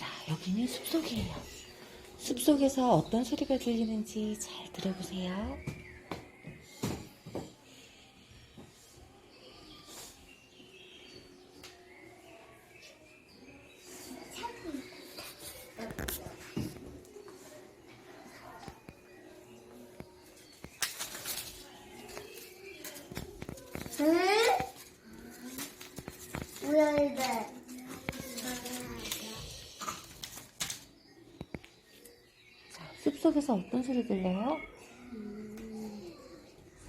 자, 여기는 숲속이에요. 숲속에서 어떤 소리가 들리는지 잘 들어보세요. 응? 뭐야 이게? 숲속에서 어떤 소리 들려요?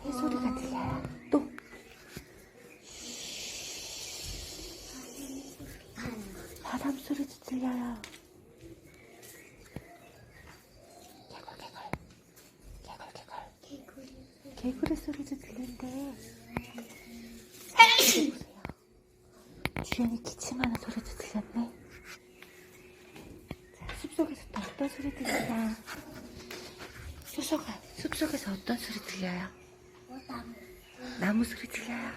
새 소리가 들려요. 또 바람 소리도 들려요. 개굴 개굴 개굴 개굴 개구리 소리도. 들어보세요. 주연이 기침하는 소리도 들렸네. 자, 숲속에서 또 어떤 소리 들리나? 효서가 숲속에서 어떤 소리 들려요? 나무 소리 들려요.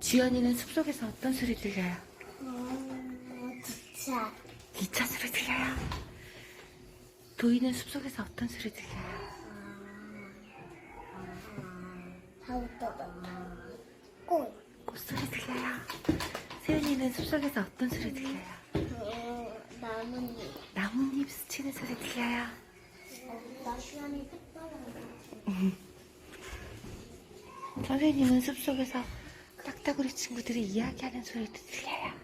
주연이는 숲속에서 어떤 소리 들려요? 음, 기차. 기차 소리 들려요. 도희는 숲속에서 어떤 소리 들려요? 꽃. 꽃소리 들려요. 세연이는 숲속에서 어떤 소리 들려요? 나뭇잎. 나뭇잎 스치는 소리 들려요. 선생님은 숲속에서 딱따구리 친구들이 이야기하는 소리도 들려요.